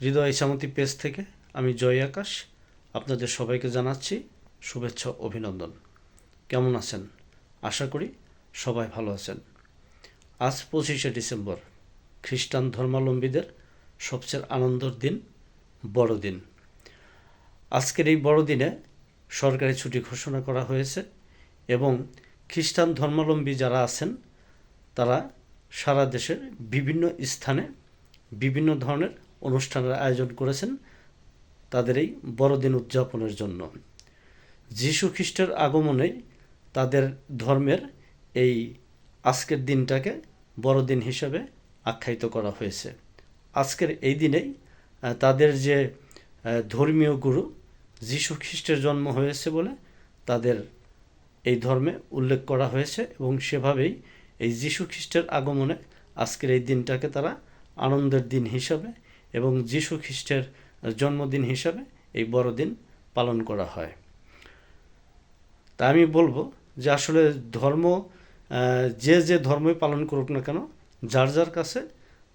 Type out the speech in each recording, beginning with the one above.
হৃদয় Ichamati page থেকে আমি জয় আকাশ আপনাদের সবাইকে জানাচ্ছি শুভেচ্ছা, অভিনন্দন। কেমন আছেন? আশা করি সবাই ভালো আছেন। আজ পঁচিশে ডিসেম্বর, খ্রিস্টান ধর্মাবলম্বীদের সবচেয়ে আনন্দের দিন বড়দিন আজকের এই বড়দিনে সরকারি ছুটি ঘোষণা করা হয়েছে এবং খ্রিস্টান ধর্মাবলম্বী যারা আছেন, তারা সারা দেশের বিভিন্ন স্থানে বিভিন্ন ধরনের অনুষ্ঠানের আয়োজন করেছেন তাদের এই বড়দিন উদযাপনের জন্য। যীশু খ্রিস্টের আগমনে তাদের ধর্মের এই আজকের দিনটাকে বড়দিন হিসাবে আখ্যায়িত করা হয়েছে। আজকের এই দিনেই তাদের যে ধর্মীয় গুরু যীশু খ্রিস্টের জন্ম হয়েছে বলে তাদের এই ধর্মে উল্লেখ করা হয়েছে এবং সেভাবেই এই যীশু খ্রিস্টের আগমনে আজকের এই দিনটাকে তারা আনন্দের দিন হিসাবে এবং যীশু খ্রিস্টের জন্মদিন হিসাবে এই বড়দিন পালন করা হয়। তা আমি বলব যে আসলে ধর্ম যে যে ধর্মই পালন করুক না কেন, যার যার কাছে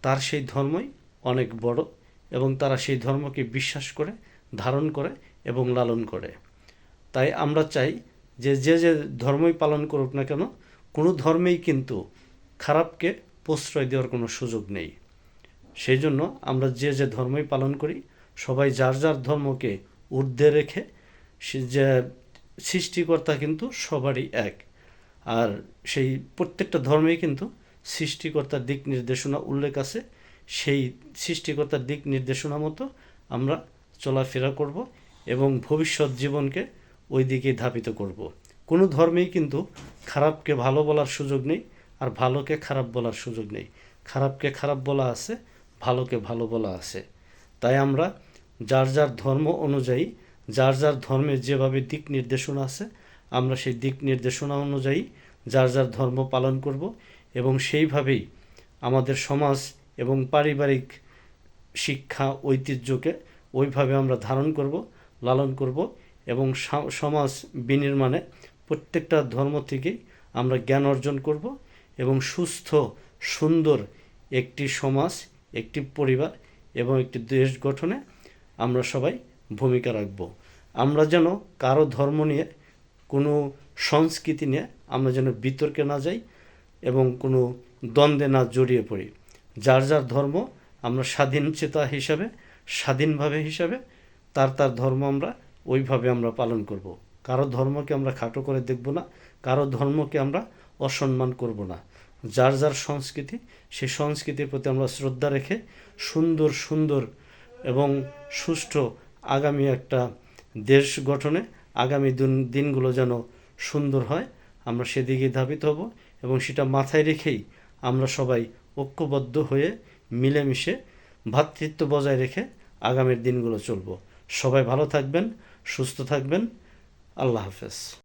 তার সেই ধর্মই অনেক বড় এবং তারা সেই ধর্মকে বিশ্বাস করে, ধারণ করে এবং লালন করে। তাই আমরা চাই যে যে যে ধর্মই পালন করুক না কেন, কোনো ধর্মেই কিন্তু খারাপকে প্রশ্রয় দেওয়ার কোনো সুযোগ নেই। সেই জন্য আমরা যে যে ধর্মই পালন করি, সবাই যার যার ধর্মকে ঊর্ধ্বে রেখে যে সৃষ্টিকর্তা কিন্তু সবারই এক। আর সেই প্রত্যেকটা ধর্মেই কিন্তু সৃষ্টিকর্তার দিক নির্দেশনা উল্লেখ আছে। সেই সৃষ্টিকর্তার দিক নির্দেশনা মতো আমরা চলাফেরা করব এবং ভবিষ্যৎ জীবনকে ওই দিকেই ধাবিত করব। কোনো ধর্মেই কিন্তু খারাপকে ভালো বলার সুযোগ নেই আর ভালোকে খারাপ বলার সুযোগ নেই। খারাপকে খারাপ বলা আছে ভালোকে ভালো বলা আছে। তাই আমরা যার যার ধর্ম অনুযায়ী, যার যার ধর্মের যেভাবে দিক নির্দেশনা আছে, আমরা সেই দিক নির্দেশনা অনুযায়ী যার যার ধর্ম পালন করব এবং সেইভাবেই আমাদের সমাজ এবং পারিবারিক শিক্ষা, ঐতিহ্যকে ওইভাবে আমরা ধারণ করব, লালন করব এবং সমাজ বিনির্মাণে প্রত্যেকটা ধর্ম থেকেই আমরা জ্ঞান অর্জন করব এবং সুস্থ, সুন্দর একটি সমাজ একটি পরিবার এবং একটি দেশ গঠনে আমরা সবাই ভূমিকা রাখব। আমরা যেন কারও ধর্ম নিয়ে, কোনো সংস্কৃতি নিয়ে আমরা যেন বিতর্কে না যাই এবং কোনো দ্বন্দ্বে না জড়িয়ে পড়ি। যার যার ধর্ম আমরা স্বাধীন চেতা হিসাবে, স্বাধীনভাবে হিসাবে, তার তার ধর্ম আমরা ওইভাবে আমরা পালন করব। কারও ধর্মকে আমরা খাটো করে দেখব না, কারও ধর্মকে আমরা অসম্মান করব না। যার যার সংস্কৃতি, সেই সংস্কৃতির প্রতি আমরা শ্রদ্ধা রেখে সুন্দর সুন্দর এবং সুষ্ঠু আগামী একটা দেশ গঠনে আগামী দিন, দিনগুলো যেন সুন্দর হয়, আমরা সেদিকে ধাবিত হব এবং সেটা মাথায় রেখেই আমরা সবাই ঐক্যবদ্ধ হয়ে মিলেমিশে ভ্রাতৃত্ব বজায় রেখে আগামীর দিনগুলো চলব। সবাই ভালো থাকবেন, সুস্থ থাকবেন। আল্লাহ হাফেজ।